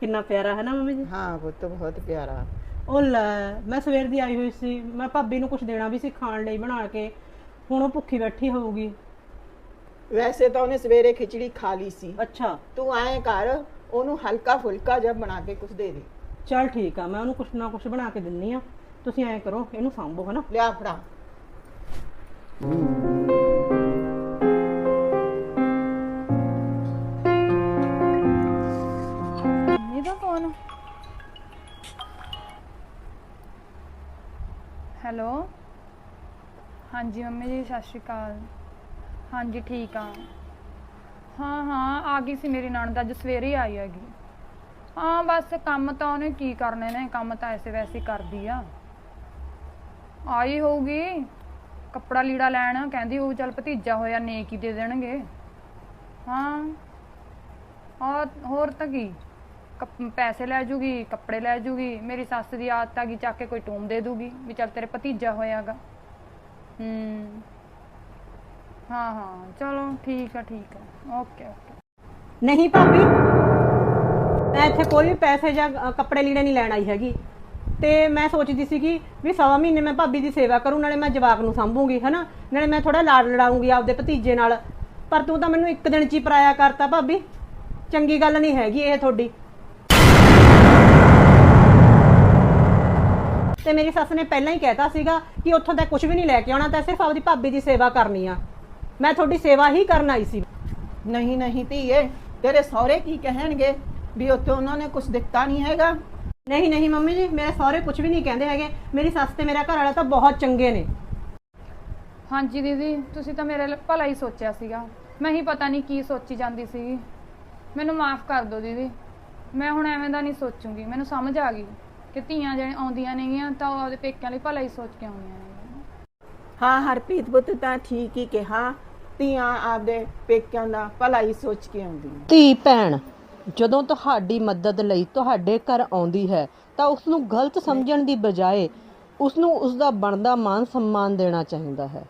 ਕਿੰਨਾ ਪਿਆਰਾ ਹੈ ਨਾ ਮੰਮੀ ਜੀ? ਹਾਂ ਪੁੱਤ ਬਹੁਤ ਪਿਆਰਾ। ਉਹ ਲੈ ਮੈਂ ਸਵੇਰ ਦੀ ਆਈ ਹੋਈ ਸੀ। ਮੈਂ ਭਾਬੀ ਨੂੰ ਕੁਝ ਦੇਣਾ ਵੀ ਸੀ ਖਾਣ ਲਈ ਬਣਾ ਕੇ। ਹੁਣ ਉਹ ਭੁੱਖੀ ਬੈਠੀ ਹੋਊਗੀ। ਵੈਸੇ ਤਾਂ ਉਹਨੇ ਸਵੇਰੇ ਖਿਚੜੀ ਖਾ ਲਈ ਸੀ। ਅੱਛਾ। ਤੂੰ ਐਂ ਕਰ ਉਹਨੂੰ ਹਲਕਾ ਫੁਲਕਾ ਜਿਹਾ ਬਣਾ ਕੇ ਕੁਝ ਦੇ ਦੇ। ਚਲ ਠੀਕ ਆ ਮੈਂ ਉਹਨੂੰ ਕੁਛ ਨਾ ਕੁਛ ਬਣਾ ਕੇ ਦਿੰਨੀ ਆ। ਤੁਸੀਂ ਐਂ ਕਰੋ ਇਹਨੂੰ ਸਾਂਭੋ ਹਨਾ? ਲਿਆ ਫੜਾ। ਮੰਮੀ ਦਾ ਫੋਨ। ਹੈਲੋ? ਹਾਂਜੀ ਮੰਮੀ ਜੀ, ਸਤਿ ਸ਼੍ਰੀ ਅਕਾਲ। ਹਾਂਜੀ, ਠੀਕ ਆ। ਹਾਂ ਹਾਂ, ਆ ਗਈ ਸੀ ਮੇਰੀ ਨਣਦ, ਅੱਜ ਸਵੇਰੇ ਆਈ ਹੈਗੀ। ਹਾਂ, ਬਸ ਕੰਮ ਤਾਂ ਉਹਨੇ ਕੀ ਕਰਨੇ ਨੇ, ਕੰਮ ਤਾਂ ਐਸੇ ਵੈਸੇ ਕਰਦੀ ਆ। ਆਈ ਹੋਊਗੀ, ਕੱਪੜਾ ਲੀੜਾ ਲੈਣ, ਕਹਿੰਦੀ ਉਹ ਚੱਲ ਭਤੀਜਾ ਹੋਇਆ, ਨੇਕ ਹੀ ਦੇ ਦੇਣਗੇ। ਹਾਂ। ਹੋਰ ਹੋਰ ਤਾਂ ਕੀ? ਕੱਪ- ਪੈਸੇ ਲੈ ਜੂਗੀ ਕੱਪੜੇ ਲੈ ਜੂਗੀ ਮੇਰੀ ਸੱਸ ਦੀ ਆਦਤ ਆ ਗਈ ਚੱਕ ਕੇ ਕੋਈ ਟੂਮ ਦੇ ਦੂਗੀ ਵੀ ਚੱਲ ਤੇਰੇ ਭਤੀਜਾ ਹੋਇਆਗਾ। ਹੂੰ। ਹਾਂ ਹਾਂ ਚਲੋ ਠੀਕ ਆ ਠੀਕ ਆ। Okay okay. ਨਹੀਂ ਭਾਬੀ ਮੈਂ ਇੱਥੇ ਕੋਈ ਵੀ ਪੈਸੇ ਜਾਂ ਅ, ਕੱਪੜੇ ਲੀੜੇ ਨਹੀਂ ਲੈਣ ਆਈ ਹੈਗੀ। ਤੇ ਮੈਂ ਸੋਚਦੀ ਸੀਗੀ ਵੀ ਸਵਾ ਮਹੀਨੇ ਮੈਂ ਭਾਬੀ ਦੀ ਸੇਵਾ ਕਰੂੰ ਨਾਲੇ ਮੈਂ ਜਵਾਕ ਨੂੰ ਸੰਭੂਗੀ ਹਨਾ? ਨਾਲੇ ਮੈਂ ਥੋੜਾ ਲਾਡ ਲੜਾਉਂਗੀ ਆਪਦੇ ਭਤੀਜੇ ਨਾਲ। ਪਰ ਤੂੰ ਤਾਂ ਮੈਨੂੰ ਇੱਕ ਦਿਨ ਚ ਹੀ ਪਰਾਇਆ ਕਰਤਾ ਭਾਬੀ। ਚੰਗੀ ਗੱਲ ਨਹੀਂ ਹੈਗੀ ਇਹ ਤੁਹਾਡੀ। ਤੇ ਮੇਰੀ ਸੱਸ ਨੇ ਪਹਿਲਾਂ ਹੀ ਕਹਿਤਾ ਸੀਗਾ ਕਿ ਉੱਥੋਂ ਤਾਂ ਕੁਝ ਵੀ ਨਹੀਂ ਲੈ ਕੇ ਆਉਣਾ ਤਾਂ ਸਿਰਫ ਆਪਦੀ ਭਾਬੀ ਦੀ ਸੇਵਾ ਕਰਨੀ ਆ। ਮੈਂ ਤੁਹਾਡੀ ਸੇਵਾ ਹੀ ਕਰਨ ਆਈ ਸੀ। ਨਹੀਂ ਨਹੀਂ ਧੀਏ ਤੇਰੇ ਸਹੁਰੇ ਕੀ ਕਹਿਣਗੇ? ਵੀ ਉੱਥੇ ਉਹਨਾਂ ਨੇ ਕੁਝ ਦਿੱਤਾ ਨਹੀਂ ਹੈਗਾ। ਨਹੀਂ ਨਹੀਂ ਮੰਮੀ ਜੀ ਮੇਰੇ ਸਹੁਰੇ ਕੁਝ ਵੀ ਨਹੀਂ ਕਹਿੰਦੇ ਹੈਗੇ। ਮੇਰੀ ਸੱਸ ਤੇ ਮੇਰਾ ਘਰ ਵਾਲਾ ਤਾਂ ਬਹੁਤ ਚੰਗੇ ਨੇ। ਹਾਂਜੀ ਦੀਦੀ ਤੁਸੀਂ ਤਾਂ ਮੇਰੇ ਲਈ ਭਲਾ ਹੀ ਸੋਚਿਆ ਸੀਗਾ। ਮੈਂ ਹੀ ਪਤਾ ਨਹੀਂ ਕੀ ਸੋਚੀ ਜਾਂਦੀ ਸੀਗੀ। ਮੈਨੂੰ ਮਾਫ ਕਰ ਦਿਓ ਦੀਦੀ। ਮੈਂ ਹੁਣ ਐਵੇਂ ਦਾ ਨਹੀਂ ਸੋਚੂਗੀ। ਮੈਨੂੰ ਸਮਝ ਆ ਗਈ। ਕਿ ਧੀਆਂ ਜਿਹੜੇ ਆਉਂਦੀਆਂ ਨੇਗੀਆਂ ਤਾਂ ਉਹ ਆਪਦੇ ਪੇਕਿਆਂ ਲਈ ਭਲਾ ਹੀ ਸੋਚ ਕੇ ਆਉਂਦੀਆਂ ਨੇ ਹਾਂ ਹਰਪ੍ਰੀਤ ਪੁੱਤ ਤਾਂ ਠੀਕ ਹੀ ਕਿਹਾ। ਧੀਆਂ ਆਪਦੇ ਪੇਕਿਆਂ ਦਾ ਭਲਾ ਹੀ ਸੋਚ ਕੇ ਆਉਂਦੀਆਂ। ਧੀ ਭੈਣ ਜਦੋਂ ਤੁਹਾਡੀ ਮਦਦ ਲਈ ਤੁਹਾਡੇ ਘਰ ਆਉਂਦੀ ਹੈ ਤਾਂ ਉਸ ਨੂੰ ਗਲਤ ਸਮਝਣ ਦੀ ਬਜਾਏ ਉਸ ਨੂੰ ਉਸ ਦਾ ਬਣਦਾ ਮਾਨ ਸਨਮਾਨ ਦੇਣਾ ਚਾਹੀਦਾ ਹੈ।